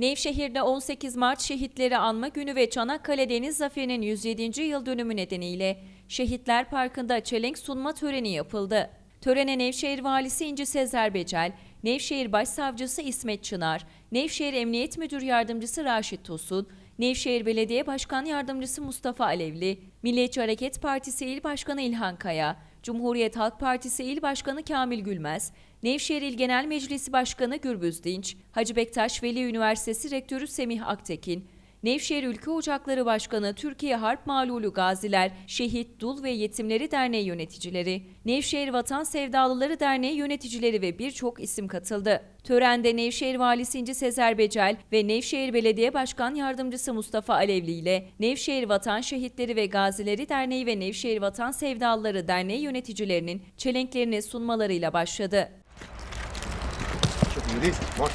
Nevşehir'de 18 Mart Şehitleri Anma Günü ve Çanakkale Deniz Zaferi'nin 107. yıl dönümü nedeniyle Şehitler Parkı'nda çelenk sunma töreni yapıldı. Törene Nevşehir Valisi İnci Sezer Becel, Nevşehir Başsavcısı İsmet Çınar, Nevşehir Emniyet Müdür Yardımcısı Raşit Tosun, Nevşehir Belediye Başkan Yardımcısı Mustafa Alevli, Milliyetçi Hareket Partisi İl Başkanı İlhan Kaya, Cumhuriyet Halk Partisi İl Başkanı Kamil Gülmez, Nevşehir İl Genel Meclisi Başkanı Gürbüz Dinç, Hacı Bektaş Veli Üniversitesi Rektörü Semih Aktekin, Nevşehir Ülke Ocakları Başkanı Türkiye Harp Malulu Gaziler, Şehit, Dul ve Yetimleri Derneği yöneticileri, Nevşehir Vatan Sevdalıları Derneği yöneticileri ve birçok isim katıldı. Törende Nevşehir Valisi İnci Sezer Becel ve Nevşehir Belediye Başkan Yardımcısı Mustafa Alevli ile Nevşehir Vatan Şehitleri ve Gazileri Derneği ve Nevşehir Vatan Sevdalıları Derneği yöneticilerinin çelenklerini sunmalarıyla başladı. Çok iyi değil. Bak.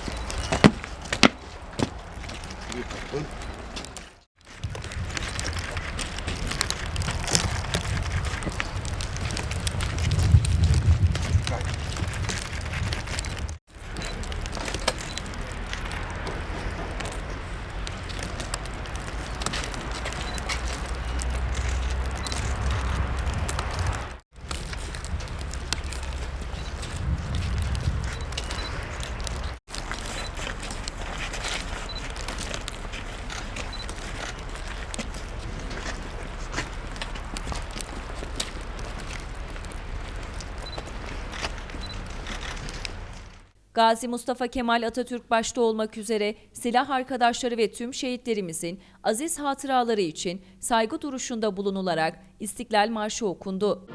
Gazi Mustafa Kemal Atatürk başta olmak üzere silah arkadaşları ve tüm şehitlerimizin aziz hatıraları için saygı duruşunda bulunularak İstiklal Marşı okundu.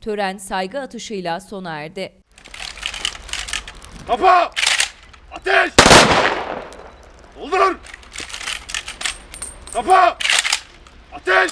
Tören saygı atışıyla sona erdi. Kafa! Ateş! Doldurun! Kafa! Ateş!